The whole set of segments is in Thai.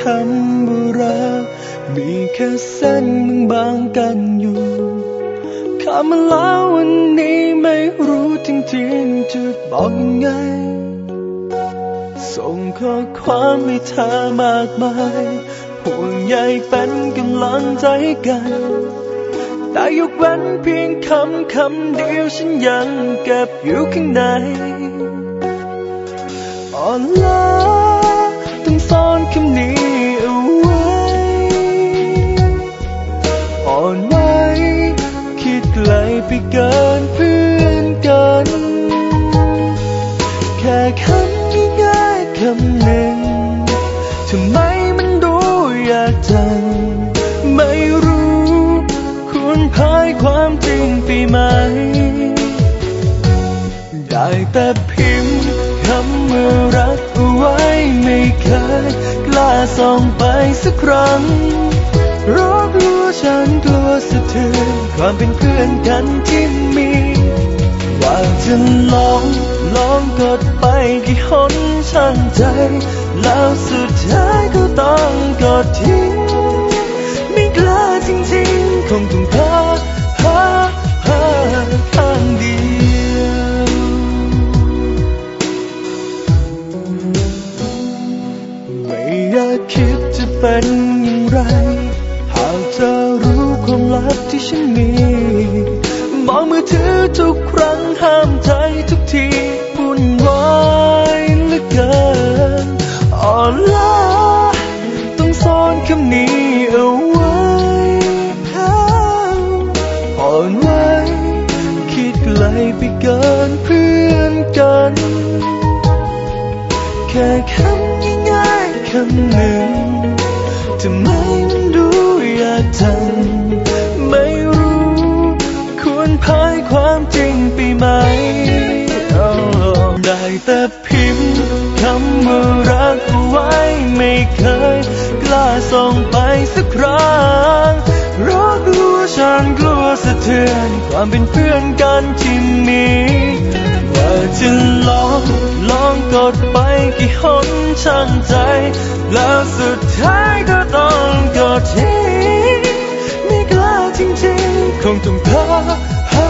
คำว่ารักมีแค่เส้นบางกันอยู่คำมาวันนี้ไม่รู้จริงๆจะบอกยังไง ส่งข้อความให้เธอมากมายห่วงใยเป็นกำลังใจให้กัน แต่ยกเว้นเพียงคำคำเดียวฉันยังเก็บอยู่ข้างในอ่อนล้า คำนี้เอาไว้อ่อนไหวคิดไกลไปเกินเพื่อนกัน แค่คำง่ายๆคำหนึ่งทำไมมันดูยากจัง ไม่รู้ควรพายความจริงไปไหม ได้แต่พิมพ์คำว่ารักเอาไส่องไปสักครั้งราะกลัวฉันกลัวสะเทือนความเป็นเพื่อนกันที่มีว่าจะลองลองกดไปกี่หนช่างใจ แล้วสุดท้ายก็ต้องกดทิ้ง คิดจะเป็นอย่างไร หากเธอรู้ความลับที่ฉันมี มองมือถือทุกครั้งห้ามใจทุกทีวุ่นวายเหลือเกินอ่อนล้าต้องซ่อนคำนี้เอาไว้อ่อนไหวคิดไกลไปเกินเพื่อนกัน แค่คำง่ คำหนึ่งทำไมมันดูยากจังไม่รู้ ควรพายความจริงไปไหมอ้าวได้แต่พิมพ์คำว่ารักเอาไว้ไม่เคย กล้าส่งไปสักครั้งราะกลัวฉันกลัวสะเทือน ความเป็นเพื่อนกันที่มีว่าจะลองลองกดไปกี่หน ช่างใจ แล้วสุดท้ายก็ต้องกอดทิ้งไม่กล้าจริงๆ คงต้องพาหา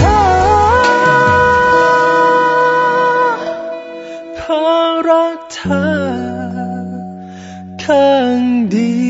หาพารักเธอข้างเดียว